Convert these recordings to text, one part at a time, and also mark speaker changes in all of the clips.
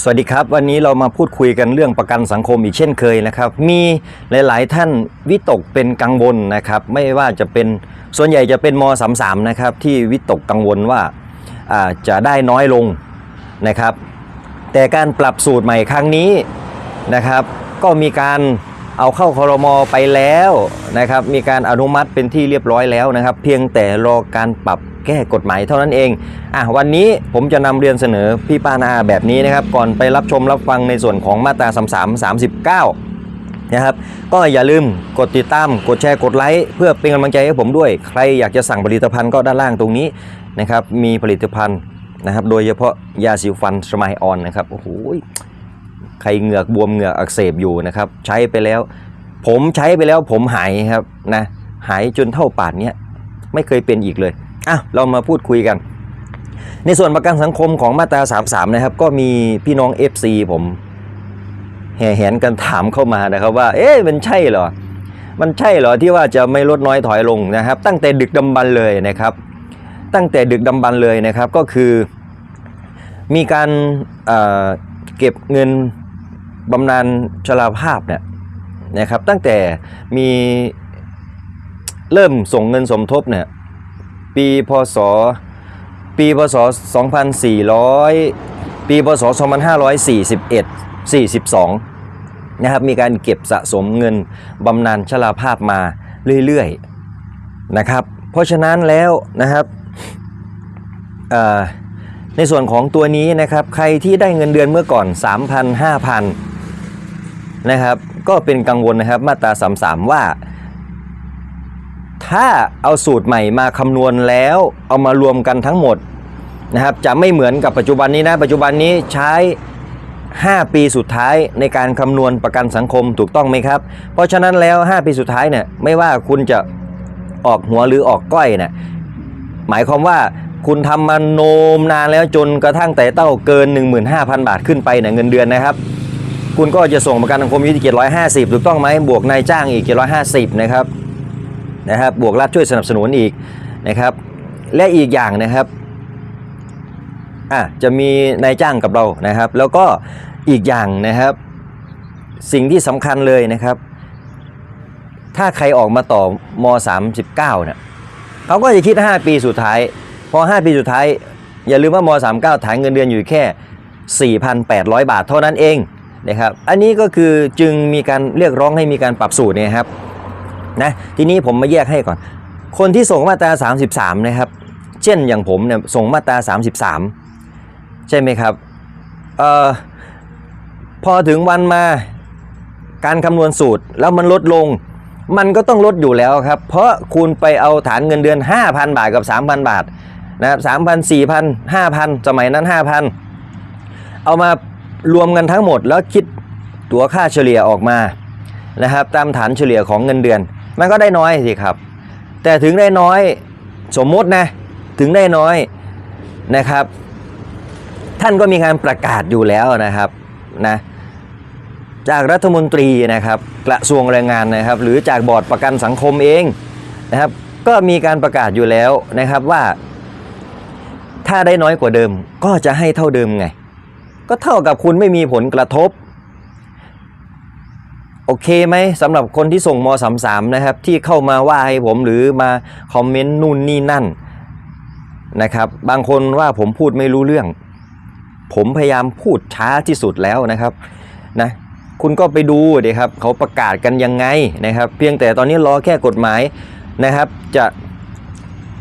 Speaker 1: สวัสดีครับ วันนี้เรามาพูดคุยกันเรื่องประกันสังคมอีกเช่นเคยนะครับ มีหลาย ๆ ท่านวิตกเป็นกังวลนะครับ ไม่ว่าจะเป็นส่วนใหญ่จะเป็นมสามสามนะครับ ที่วิตกกังวลว่าอ่าจะได้น้อยลงนะครับ แต่การปรับสูตรใหม่ครั้งนี้นะครับ ก็มีการ เอาเข้าคอรมอไปแล้วนะครับ มีการอนุมัติเป็นที่เรียบร้อยแล้วนะครับ เพียงแต่รอการปรับแก้กฎหมายเท่านั้นเอง อะวันนี้ผมจะนำเรียนเสนอพี่ป้านาอาแบบนี้นะครับ ก่อนไปรับชมรับฟังในส่วนของมาตรา33 39 นะครับ ก็อย่าลืมกดติดตาม กดแชร์ กดไลค์ เพื่อเป็นกำลังใจให้ผมด้วย ใครอยากจะสั่งผลิตภัณฑ์ก็ด้านล่างตรงนี้นะครับ มีผลิตภัณฑ์นะครับ โดยเฉพาะยาสีฟันสมายออนนะครับ โอ้โห ใครเหงือกบวมเหงือกอักเสบอยู่นะครับ ใช้ไปแล้ว ผมใช้ไปแล้วผมหายครับนะหายจนเท่าป่านเนี้ยไม่เคยเป็นอีกเลยอะเรามาพูดคุยกัน ในส่วนประกันสังคมของมาตรา 33 นะครับ ก็มีพี่น้อง FC ผมแห่แหนกันถามเข้ามานะครับว่า เอ๊ะมันใช่เหรอ มันใช่เหรอที่ว่าจะไม่ลดน้อยถอยลงนะครับ ตั้งแต่ดึกดำบรรเลยนะครับ ตั้งแต่ดึกดำบรรเลยนะครับก็คือ มีการเเก็บเงิน บำนาญชราภาพเนี่ยนะครับตั้งแต่มีเริ่มส่งเงินสมทบเนี่ยปีพศปีพศ 2400 ปีพศ 2541 42นะครับมีการเก็บสะสมเงินบำนาญชราภาพมาเรื่อยๆนะครับเพราะฉะนั้นแล้วนะครับในส่วนของตัวนี้นะครับใครที่ได้เงินเดือนเมื่อก่อน 3,000 5,000 นะครับ ก็เป็นกังวลนะครับมาตรา33 ว่า ถ้าเอาสูตรใหม่มาคำนวณแล้วเอามารวมกันทั้งหมดนะครับจะไม่เหมือนกับปัจจุบันนี้นะปัจจุบันนี้ใช้ 5 ปีสุดท้ายในการคำนวณประกันสังคมถูกต้องไหมครับ เพราะฉะนั้นแล้ว 5 ปีสุดท้ายเนี่ยไม่ว่าคุณจะออกหัวหรือออกก้อยเนี่ยหมายความว่าคุณทำมาโนมนานแล้วจนกระทั่งแต่เต้าเกิน 15,000 บาทขึ้นไปเนี่ยเงินเดือนนะครับ คุณก็จะส่งประกันสังคมอยู่ที่750ถูกต้องไหมบวกนายจ้างอีก750นะครับนะครับบวกรัฐช่วยสนับสนุนอีกนะครับ และอีกอย่างนะครับอะจะมีนายจ้างกับเรานะครับ แล้วก็อีกอย่างนะครับ สิ่งที่สำคัญเลยนะครับ ถ้าใครออกมาต่อม39เนี่ยเขาก็จะคิด 5 ปีสุดท้าย พอ 5 ปีสุดท้าย อย่าลืมว่าม39ฐานเงินเดือนอยู่แค่ 4,800 บาทเท่านั้นเอง นะครับ อันนี้ก็คือจึงมีการเรียกร้องให้มีการปรับสูตรเนี่ยครับนะทีนี้ผมมาแยกให้ก่อน คนที่ส่งมาตรา 33 นะครับ เช่นอย่างผมเนี่ยส่งมาตรา 33 ใช่ไหมครับเอ่อพอถึงวันมาการคำนวณสูตรแล้วมันลดลง มันก็ต้องลดอยู่แล้วครับ เพราะคุณไปเอาฐานเงินเดือน 5,000 บาทกับ 3,000 บาทนะครับ3,000 4,000 5,000สมัยนั้น 5,000 เอามา รวมกันทั้งหมดแล้วคิดตัวค่าเฉลี่ยออกมานะครับ ตามฐานเฉลี่ยของเงินเดือน มันก็ได้น้อยสิครับ แต่ถึงได้น้อยสมมตินะถึงได้น้อยนะครับ ท่านก็มีการประกาศอยู่แล้วนะครับนะจากรัฐมนตรีนะครับกระทรวงแรงงานนะครับ หรือจากบอร์ดประกันสังคมเองนะครับ ก็มีการประกาศอยู่แล้วนะครับว่า ถ้าได้น้อยกว่าเดิมก็จะให้เท่าเดิมไง ก็เท่ากับคุณไม่มีผลกระทบ โอเคไหมสำหรับคนที่ส่งม33นะครับ ที่เข้ามาว่าให้ผมหรือมาคอมเมนต์นู่นนี่นั่นนะครับ บางคนว่าผมพูดไม่รู้เรื่อง ผมพยายามพูดช้าที่สุดแล้วนะครับนะคุณก็ไปดูดิครับเขาประกาศกันยังไงนะครับ เพียงแต่ตอนนี้รอแค่กฎหมายนะครับ จะ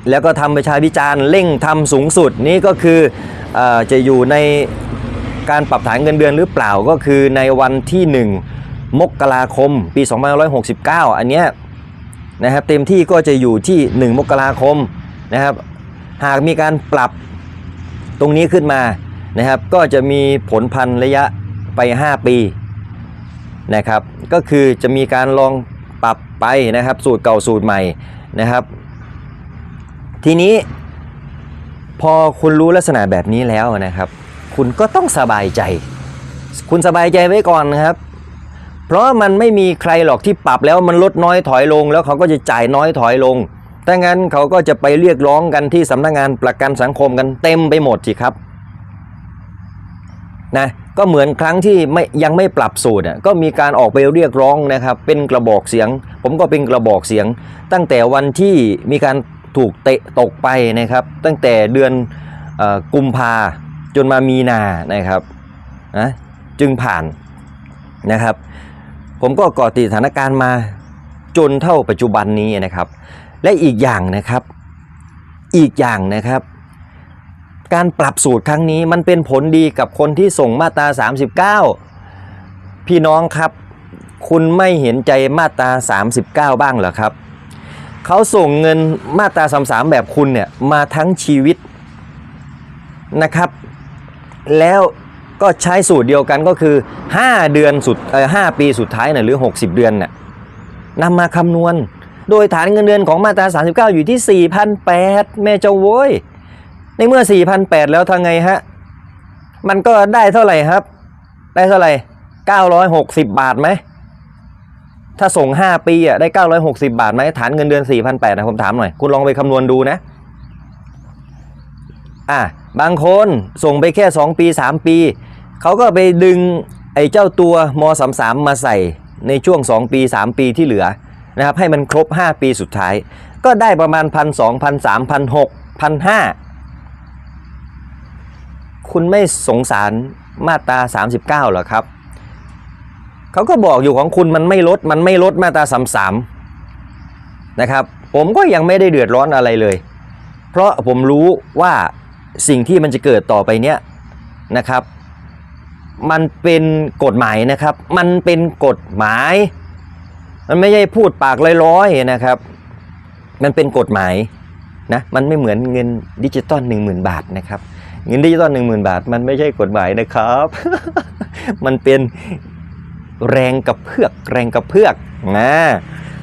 Speaker 1: แล้วก็ทำประชาพิจารณ์เร่งทำสูงสุดนี่ก็คืออจะอยู่ใน การปรับฐานเงินเดือนหรือเปล่าก็คือในวันที่ 1 มกราคม ปี 2569 อันเนี้ยนะครับเต็มที่ก็จะอยู่ที่ 1 มกราคมนะครับหากมีการปรับตรงนี้ขึ้นมานะครับก็จะมีผลพันระยะไป 5 ปีนะครับก็คือจะมีการลองปรับไปนะครับสูตรเก่าสูตรใหม่นะครับ ทีนี้พอคุณรู้ลักษณะแบบนี้แล้วนะครับ คุณก็ต้องสบายใจ คุณสบายใจไว้ก่อนนะครับ เพราะมันไม่มีใครหรอกที่ปรับแล้วมันลดน้อยถอยลง แล้วเขาก็จะจ่ายน้อยถอยลงถ้างั้นเขาก็จะไปเรียกร้องกันที่สำนักงานประกันสังคมกันเต็มไปหมดสิครับนะก็เหมือนครั้งที่ไม่ยังไม่ปรับสูตรอะก็มีการออกไปเรียกร้องนะครับ เป็นกระบอกเสียง ผมก็เป็นกระบอกเสียง ตั้งแต่วันที่มีการถูกเตะตกไปนะครับ ตั้งแต่เดือนออกุมภา จนมามีนานะครับนะจึงผ่านนะครับ ผมก็กาะติดสถานการณ์มาจนเท่าปัจจุบันนี้นะครับ และอีกอย่างนะครับ อีกอย่างนะครับ การปรับสูตรครั้งนี้มันเป็นผลดีกับคนที่ส่งมาตรา 39 พี่น้องครับ คุณไม่เห็นใจมาตรา 39 บ้างเหรอครับเขาส่งเงินมาตรา 33 แบบคุณเนี่ยมาทั้งชีวิตนะครับ แล้วก็ใช้สูตรเดียวกันก็คือ 5 เดือนสุดเอ่อ5ปีสุดท้ายน่ะหรือ 60 เดือนน่ะนำมาคำนวณ โดยฐานเงินเดือนของมาตรา 39 อยู่ที่ 4,800 แม่เจ้าโว้ย ในเมื่อ 4,800 แล้วทางไงฮะ มันก็ได้เท่าไหร่ครับ ได้เท่าไหร่ 960 บาทไหม ถ้าส่ง 5 ปีอะได้ 960 บาทไหมฐานเงินเดือน 4,800นะผมถามหน่อย คุณลองไปคำนวณดูนะ อะ บางคนส่งไปแค่ 2 ปี 3 ปี เขาก็ไปดึงไอ้เจ้าตัวม33มาใส่ในช่วง 2 ปี 3 ปีที่เหลือนะครับให้มันครบ 5 ปีสุดท้าย ก็ได้ประมาณ1 2 0 0 1 3 0 0 1 6 1 5คุณไม่สงสารมาตรา 39เหรอครับ เขาก็บอกอยู่ของคุณมันไม่ลดมันไม่ลดมาตรา33นะครับ ผมก็ยังไม่ได้เดือดร้อนอะไรเลย เพราะผมรู้ว่า สิ่งที่มันจะเกิดต่อไปเนี้ยนะครับ มันเป็นกฎหมายนะครับ มันเป็นกฎหมาย มันไม่ใช่พูดปากลอยๆนะครับ มันเป็นกฎหมายนะมันไม่เหมือนเงินดิจิตอล10,000 บาทนะครับ เงินดิจิตอล10,000 บาท มันไม่ใช่กฎหมายนะครับ มันเป็นแรงกับเพือกแรงกับเพือกนะ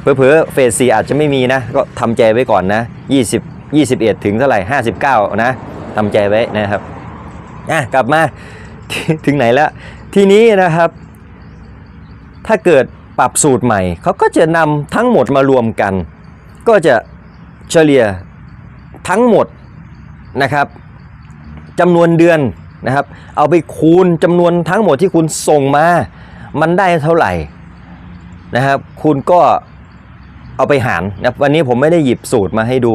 Speaker 1: เผลอๆเฟส4อาจจะไม่มีนะ ก็ทำใจไว้ก่อนนะ 20 21 ถึงเท่าไหร่ 59 นะ ทำใจไว้นะครับอะกลับมาถึงไหนแล้ว ทีนี้นะครับ ถ้าเกิดปรับสูตรใหม่ เขาก็จะนำทั้งหมดมารวมกัน ก็จะเฉลี่ยทั้งหมดนะครับจำนวนเดือนนะครับ เอาไปคูณจำนวนทั้งหมดที่คุณส่งมา มันได้เท่าไหร่นะครับ คุณก็เอาไปหารนะครับวันนี้ผมไม่ได้หยิบสูตรมาให้ดู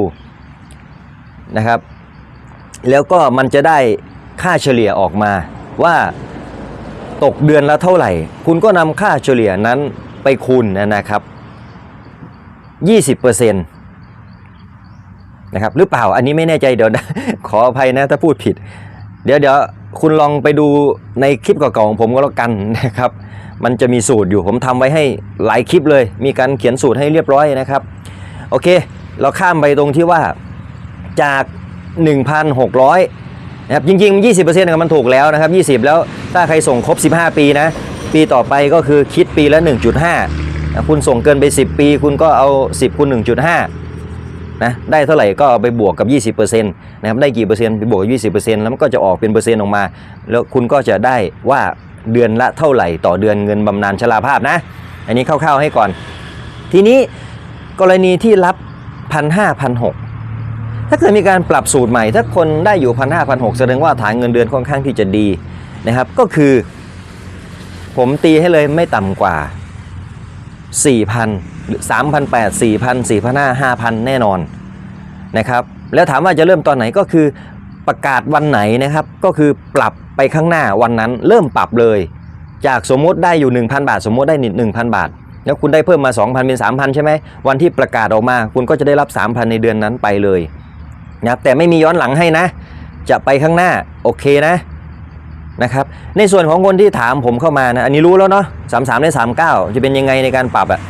Speaker 1: นะครับ แล้วก็มันจะได้ค่าเฉลี่ยออกมาว่าตกเดือนละเท่าไหร่ คุณก็นำค่าเฉลี่ยนั้นไปคูณนะครับ 20%นะครับหรือเปล่าอันนี้ไม่แน่ใจเดี๋ยวนะขออภัยนะถ้าพูดผิด เดี๋ยวเดี๋ยวคุณลองไปดูในคลิปเก่าๆของผมก็แล้วกันนะครับ มันจะมีสูตรอยู่ผมทำไว้ให้หลายคลิปเลย มีการเขียนสูตรให้เรียบร้อยนะครับ โอเค เราข้ามไปตรงที่ว่าจาก 1,600นะครับจริงๆ 20%กับมันถูกแล้วนะครับ 20 แล้วถ้าใครส่งครบ 15 ปีนะ ปีต่อไปก็คือคิดปีละ 1.5นะคุณส่งเกินไป 10 ปี คุณก็เอา 10คูณ1.5นะได้เท่าไหร่ก็เอาไปบวกกับ 20%นะครับได้กี่เปอร์เซ็นต์ไปบวกกับ 20%แล้วมันก็จะออกเป็นเปอร์เซ็นต์ออกมา แล้วคุณก็จะได้ว่าเดือนละเท่าไหร่ต่อเดือนเงินบำนาญชราภาพนะ อันนี้คร่าวๆให้ก่อน ทีนี้กรณีที่รับพันห้าพันหก ถ้าเกิดมีการปรับสูตรใหม่ ถ้าคนได้อยู่พันห้าพันหกแสดงว่าฐานเงินเดือนค่อนข้างที่จะดีนะครับ ก็คือ ผมตีให้เลยไม่ต่ำกว่า 4,000หรือ3,800 4,000 4,500 5,000 แน่นอนนะครับ แล้วถามว่าจะเริ่มตอนไหนก็คือประกาศวันไหนนะครับ ก็คือปรับไปข้างหน้าวันนั้นเริ่มปรับเลย จากสมมติได้อยู่ 1,000 บาท สมมติได้1,000 บาทแล้วคุณได้เพิ่มมา 2,000 เป็น 3,000 ใช่ไหม วันที่ประกาศออกมา คุณก็จะได้รับ 3,000 ในเดือนนั้นไปเลย นะครับแต่ไม่มีย้อนหลังให้นะ จะไปข้างหน้าโอเคนะนะครับในส่วนของคนที่ถามผมเข้ามานะอันนี้รู้แล้วเนาะสามสามได้สามเก้าจะเป็นยังไงในการปรับอะ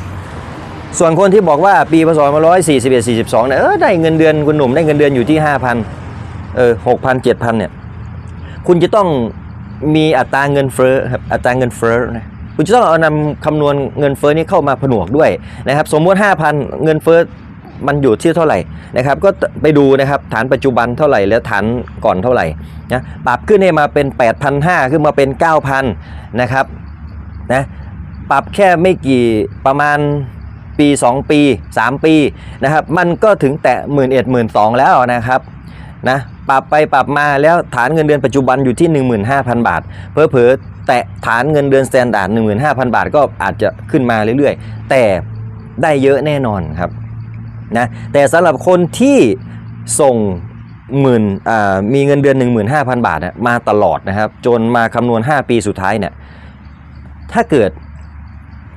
Speaker 1: ส่วนคนที่บอกว่าปีพศมาร้อยสี่สิบเอ็ดสี่สิบสองเนี่ยเออได้เงินเดือนคุณหนุ่มได้เงินเดือนอยู่ที่ห้าพันเออหกพันเจ็ดพันเนี่ยคุณจะต้องมีอัตราเงินเฟ้อครับอัตราเงินเฟ้อนะคุณจะต้องเอานำคำนวณเงินเฟ้อนี้เข้ามาผนวกด้วยนะครับ สมมติ 5,000 เงินเฟ้อ มันอยู่ที่เท่าไหร่นะครับ ก็ไปดูนะครับฐานปัจจุบันเท่าไหร่แล้วฐานก่อนเท่าไหร่นะปรับขึ้นให้มาเป็น 8,500 ขึ้นมาเป็น 9,000 นะครับนะปรับแค่ไม่กี่ประมาณปี 2 ปี 3 ปีนะครับ มันก็ถึงแต่หมื่นเอ็ดหมื่นสองแล้วนะครับนะปรับไปปรับมาแล้วฐานเงินเดือนปัจจุบันอยู่ที่ 15,000 บาท เพอเพอแตะฐานเงินเดือนสแตนดาร์ด15,000 บาทก็อาจจะขึ้นมาเรื่อยๆ แต่ได้เยอะแน่นอนครับ นะแต่สำหรับคนที่ส่งหมื่นมีเงินเดือน 15,000 บาทนี่ยมาตลอดนะครับ จนมาคำนวณ 5 ปีสุดท้ายเนี่ยถ้าเกิด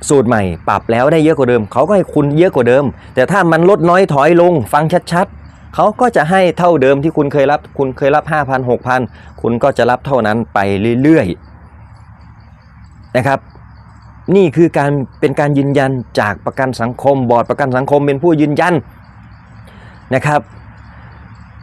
Speaker 1: สูตรใหม่ปรับแล้วได้เยอะกว่าเดิม เขาก็ให้คุณเยอะกว่าเดิม แต่ถ้ามันลดน้อยถอยลงฟังชัดๆ เขาก็จะให้เท่าเดิมที่คุณเคยรับ คุณเคยรับ 5,000 6,000 คุณก็จะรับเท่านั้นไปเรื่อยๆนะครับ นี่คือการเป็นการยืนยันจากประกันสังคม บอร์ดประกันสังคมเป็นผู้ยืนยันนะครับ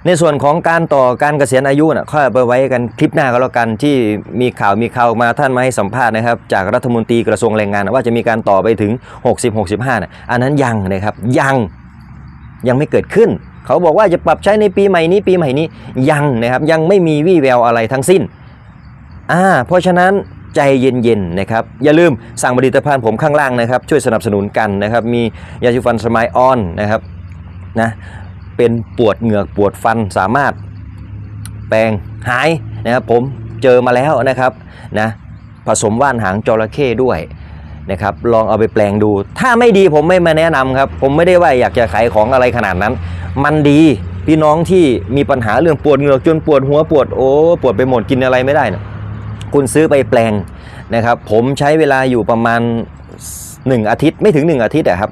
Speaker 1: ในส่วนของการต่อการเกษียณอายุนะค่อยเอาไปไว้กันคลิปหน้าก็แล้วกันที่มีข่าวมีข่าวมาท่านมาให้สัมภาษณ์นะครับ จากรัฐมนตรีกระทรวงแรงงานนะว่าจะมีการต่อไปถึง 60 65นะอันนั้นยังนะครับยังยังไม่เกิดขึ้น เขาบอกว่าจะปรับใช้ในปีใหม่นี้ปีใหม่นี้ยังนะครับยังไม่มีวี่แววอะไรทั้งสิ้นอ่าเพราะฉะนั้น ใจเย็นๆนะครับอย่าลืมสั่งผลิตภัณฑ์ผมข้างล่างนะครับ ช่วยสนับสนุนกันนะครับ มียาสีฟันสมายออนนะครับนะเป็นปวดเหงือกปวดฟันสามารถแปลงหายนะครับผมเจอมาแล้วนะครับนะผสมว่านหางจระเข้ด้วยนะครับลองเอาไปแปลงดู ถ้าไม่ดีผมไม่มาแนะนำครับ ผมไม่ได้ว่าอยากจะขายของอะไรขนาดนั้น มันดีพี่น้องที่มีปัญหาเรื่องปวดเหงือกจนปวดหัวปวดโอ้ปวดไปหมดกินอะไรไม่ได้นะ คุณซื้อไปแปลงนะครับ ผมใช้เวลาอยู่ประมาณ 1 อาทิตย์ไม่ถึง 1 อาทิตย์อะครับ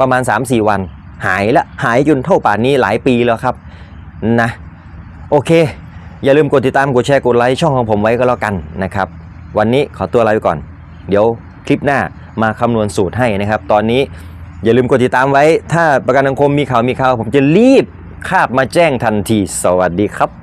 Speaker 1: ประมาณ 3-4 วัน หายละหายจนเท่าป่านนี้หลายปีแล้วครับนะโอเค อย่าลืมกดติดตามกดแชร์กดไลค์ช่องของผมไว้ก็แล้วกันนะครับ วันนี้ขอตัวลาไปก่อน เดี๋ยวคลิปหน้ามาคำนวณสูตรให้นะครับ ตอนนี้อย่าลืมกดติดตามไว้ ถ้าประกันสังคมมีข่าวมีข่าว ผมจะรีบคาบมาแจ้งทันที สวัสดีครับ